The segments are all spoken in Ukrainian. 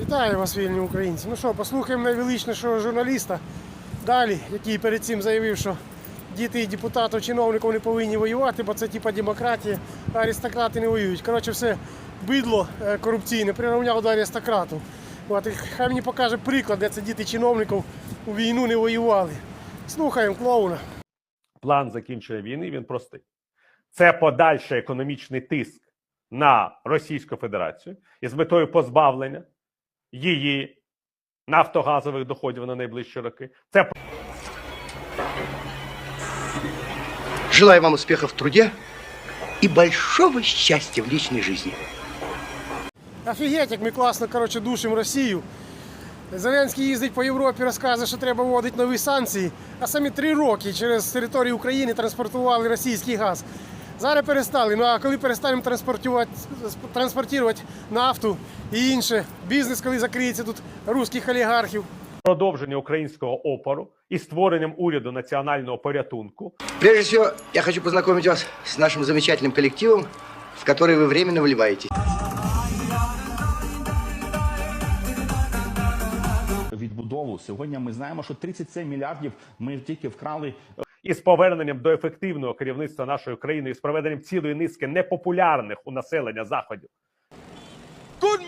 Вітаю вас, вільні українці. Ну що, послухаємо найвеличнішого журналіста далі, який перед цим заявив, що діти і депутатів, чиновників не повинні воювати, бо це типа демократія, а аристократи не воюють. Коротше, все бидло е, корупційне прирівняв до аристократів. От, і хай мені покаже приклад, де це діти чиновників у війну не воювали. Слухаємо клоуна. план закінчення війни він простий: це подальший економічний тиск на Російську Федерацію із метою позбавлення її нафтогазових доходів на найближчі роки. Це Желаю вам успехов в труде и большого счастья в личной жизни. Офігеть, як ми класно коротше, душимо Росію. Зеленський їздить по Європі, розказує, що треба вводити нові санкції, а самі три роки через територію України транспортували російський газ. Зараз перестали. Ну а коли перестанемо транспортувати, транспортувати нафту і інше, бізнес, коли закриється тут русських олігархів. продовження українського опору і створенням уряду національного порятунку. Прежде всего, я хочу познакомить вас с нашим замечательным коллективом, в который вы временно вливаетесь. відбудову. Сьогодні ми знаємо, що 37 мільярдів ми тільки вкрали і з поверненням до ефективного керівництва нашої країни і з проведенням цілої низки непопулярних у населення заходів.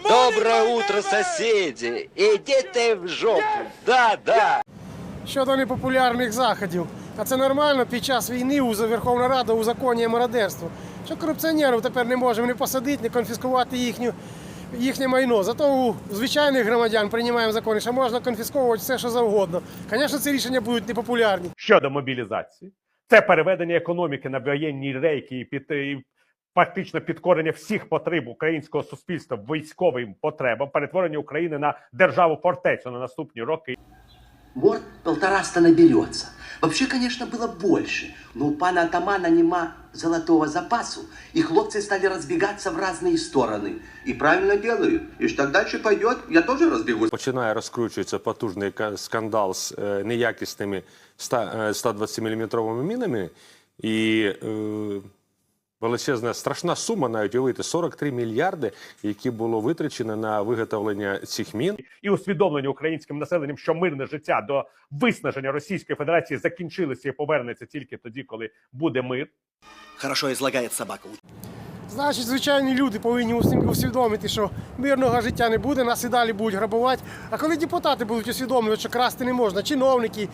Доброе утро, соседи! Идите в жопу! Да, да! Щодо непопулярних заходів. А це нормально під час війни у Верховна Рада узаконює мародерство. Що корупціонерів тепер не можемо не посадити, не конфіскувати їхню, їхнє майно. Зато у звичайних громадян приймаємо закони, що можна конфісковувати все, що завгодно. Звісно, ці рішення будуть непопулярні. щодо мобілізації. Це переведення економіки на воєнні рейки і під і фактично підкорення всіх потреб українського суспільства військовим потребам, перетворення України на державу фортецю на наступні роки. Морд полтораста наберется. Вообще, конечно, было больше, но у пана атамана нема золотого запасу, и хлопцы стали разбегаться в разные стороны. И правильно делают. И что так дальше пойдет, я тоже разбегусь. починає розкручуватися потужний ка- скандал з е, неякісними 120-мм мінами, і е, величезна страшна сума навіть уявити 43 мільярди, які було витрачено на виготовлення цих мін. і усвідомлення українським населенням, що мирне життя до виснаження Російської Федерації закінчилося і повернеться тільки тоді, коли буде мир. Хорошо излагает собака. Значить, звичайні люди повинні усвідомити, що мирного життя не буде, нас і далі будуть грабувати. А коли депутати будуть усвідомлювати, що красти не можна, чиновники,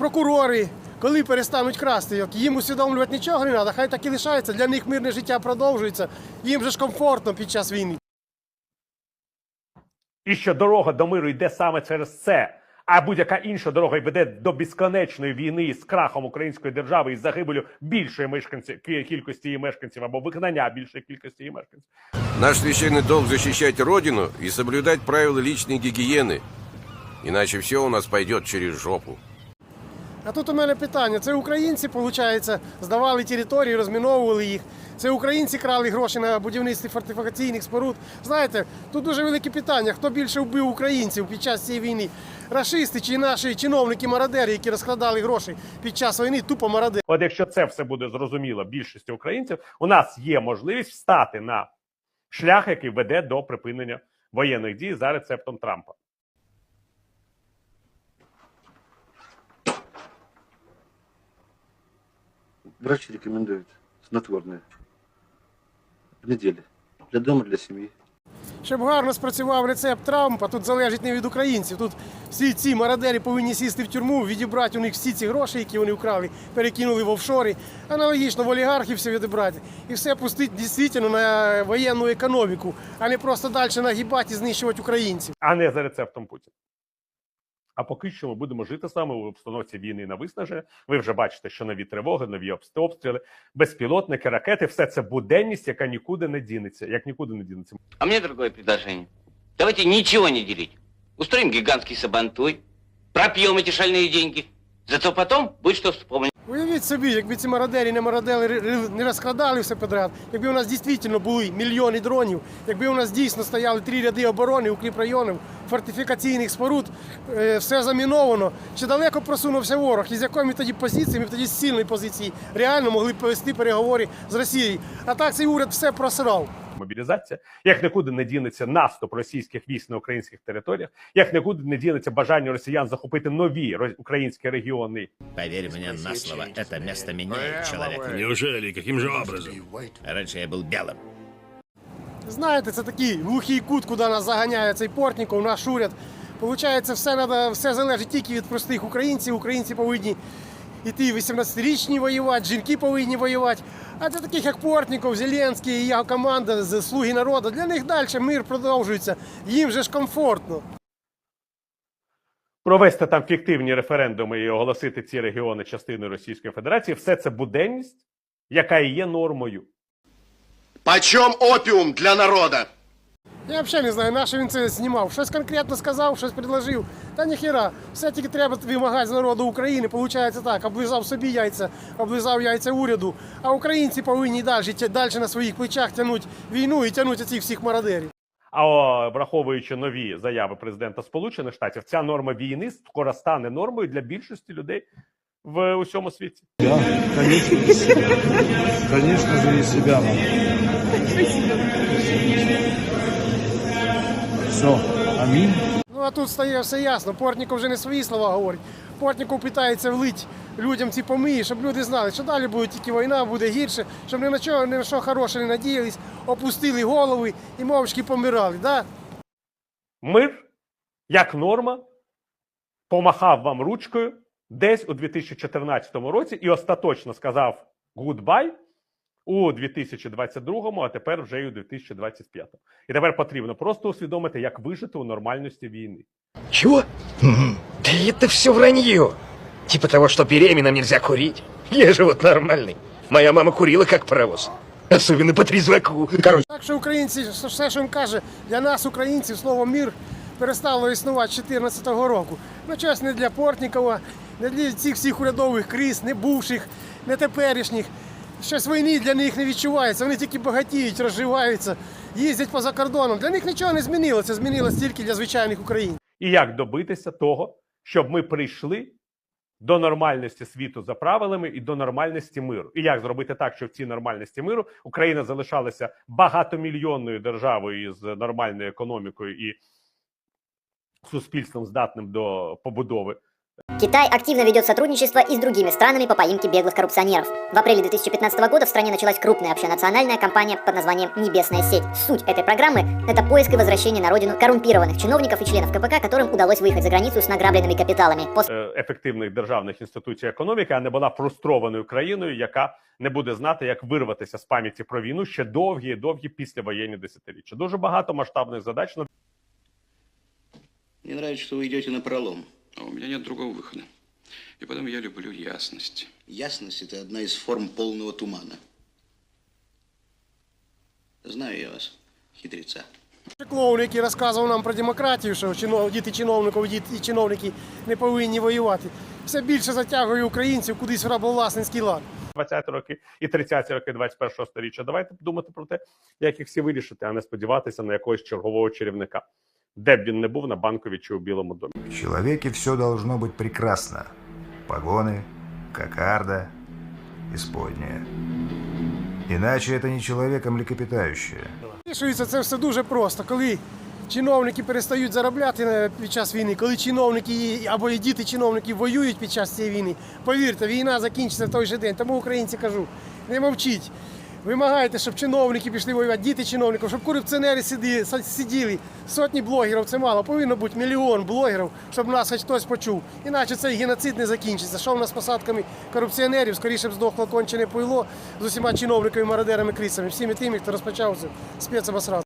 прокурори, коли перестануть красти, як їм усвідомлювати нічого не треба, хай так і лишається, для них мирне життя продовжується, їм же ж комфортно під час війни. І що дорога до миру йде саме через це. А будь-яка інша дорога й веде до безконечної війни з крахом української держави і загибелю більшої мешканців кількості її мешканців або вигнання більшої кількості її мешканців. Наш священный долг защищать Родину и соблюдать правила личной гигиены. Иначе все у нас пойдет через жопу. А тут у мене питання: це українці, виходить, здавали території, розміновували їх. Це українці крали гроші на будівництві фортифікаційних споруд. Знаєте, тут дуже велике питання: хто більше вбив українців під час цієї війни? Рашисти чи наші чиновники-мародери, які розкрадали гроші під час війни, тупо мародери. От якщо це все буде зрозуміло більшості українців, у нас є можливість встати на шлях, який веде до припинення воєнних дій за рецептом Трампа. Врач рекомендует снотворное. В неделю. Для дома, для семьи. Щоб гарно спрацював рецепт Трампа, тут залежить не від українців. Тут всі ці мародери повинні сісти в тюрму, відібрати у них всі ці гроші, які вони вкрали, перекинули в офшори. Аналогічно в олігархів все відібрати. І все пустити дійсно на воєнну економіку, а не просто далі нагибати і знищувати українців. а не за рецептом Путіна. А поки що ми будемо жити саме в обстановці війни на виснаже. Ви вже бачите, що нові тривоги, нові обстріли, безпілотники, ракети все це буденність, яка нікуди не дінеться. Як нікуди не дінеться. А мені друге предложення. Давайте нічого не діліть. Устроїмо гігантський сабантуй, проп'ємо ці шальные деньги. Зато потім будь-что вспомнить. Уявіть собі, якби ці мародери не мародери не розкрадали все подряд, якби у нас дійсно були мільйони дронів, якби у нас дійсно стояли три ряди оборони, укріпрайонів, фортифікаційних споруд, е, все заміновано. Чи далеко просунувся ворог? І з якої ми тоді позиції, ми тоді з сильної позиції реально могли б повести переговори з Росією. А так цей уряд все просрав мобілізація, як нікуди не дінеться наступ російських військ на українських територіях, як нікуди не дінеться бажання росіян захопити нові роз- українські регіони. Поверь мне на слово, это место меняет человека. Неужели? Каким же образом? Раньше я был белым. Знаєте, це такий глухий кут, куди нас заганяє цей Портніков, наш уряд. Получається, все, надо, все залежить тільки від простих українців. Українці повинні йти 18-річні воювати, жінки повинні воювати. А для таких, як Портніков, Зеленський і його команда з Слуги народу, для них далі мир продовжується. Їм же ж комфортно. Провести там фіктивні референдуми і оголосити ці регіони частиною Російської Федерації все це буденність, яка і є нормою. Почем опиум для народа? Я взагалі не знаю, на що він це знімав. Щось конкретно сказав, щось предложив. Та ніхіра, все тільки треба вимагати з народу України. Получається так, облизав собі яйця, облизав яйця уряду. А українці повинні далі, далі на своїх плечах тягнути війну і тягнути цих всіх мародерів. А о, враховуючи нові заяви президента Сполучених Штатів, ця норма війни скоро стане нормою для більшості людей в усьому світі. Конечно же, и себя Все. Аминь. Ну а тут стає все ясно. Портніков вже не свої слова говорить. Портніков питається влить людям ці помиї, щоб люди знали, що далі буде тільки війна, буде гірше, щоб ні на чого, ні на що хороше не надіялись, опустили голови і мовчки помирали. Да? Мир, як норма, помахав вам ручкою десь у 2014 році і остаточно сказав гудбай у 2022, а тепер вже і у 2025. І тепер потрібно просто усвідомити, як вижити у нормальності війни. Чего? Да это все вранье. Типа того, что беременным нельзя курить. Я же вот нормальный. Моя мама курила как паровоз. Особенно по трезваку. Короче, Так що українці, що- все, що він каже, для нас, українців, слово мір перестало існувати з 2014 року. Ну, щось не для Портнікова, не для цих всіх урядових криз, не бувших, не теперішніх. Щось війни для них не відчувається. Вони тільки багатіють, розживаються, їздять поза кордоном. Для них нічого не змінилося. Змінилось тільки для звичайних українців. І як добитися того, щоб ми прийшли до нормальності світу за правилами і до нормальності миру. І як зробити так, щоб в цій нормальності миру Україна залишалася багатомільйонною державою з нормальною економікою і суспільством здатним до побудови Китай активно ведет сотрудничество и с другими странами по поимке беглых коррупционеров. В апреле 2015 года в стране началась крупная общенациональная кампания под названием «Небесная сеть». Суть этой программы – это поиск и возвращение на родину коррумпированных чиновников и членов КПК, которым удалось выехать за границу с награбленными капиталами. После е, ефективних державних інституцій економіки, а не була фрустрованою країною, яка не буде знати, як вирватися з пам'яті про війну ще довгі довгі післявоєнні десятиріччя. Дуже багато масштабних задач на Мне нравится, что вы идете на пролом. А у меня нет другого выхода. И потом я люблю ясность. Ясность – это одна из форм полного тумана. Знаю я вас, хитреца. Клоун, який розказував нам про демократію, що чинов, діти чиновників діти, і чиновники не повинні воювати, все більше затягує українців кудись в рабовласницький лад. 20-ті роки і 30-ті роки 21-го сторіччя. Давайте думати про те, як їх всі вирішити, а не сподіватися на якогось чергового чарівника, де б він не був на банковій чи у Білому домі. В человеке все должно быть прекрасно. Погоны, кокарда, исподняя. Иначе это не человек, а млекопитающее. Вирішується це все дуже просто. Коли чиновники перестають заробляти на- під час війни, коли чиновники і- або і діти чиновників воюють під час цієї війни, повірте, війна закінчиться в той же день. Тому українці кажу, не мовчіть. Вимагайте, щоб чиновники пішли воювати, діти чиновників, щоб корупціонери сиділи. Сотні блогерів це мало. Повинно бути мільйон блогерів, щоб нас хоч хтось почув. Іначе цей геноцид не закінчиться. Що в нас з посадками корупціонерів? Скоріше б здохло кончене пойло з усіма чиновниками, мародерами, крісами, всіми тими, хто розпочав це спецобосрад.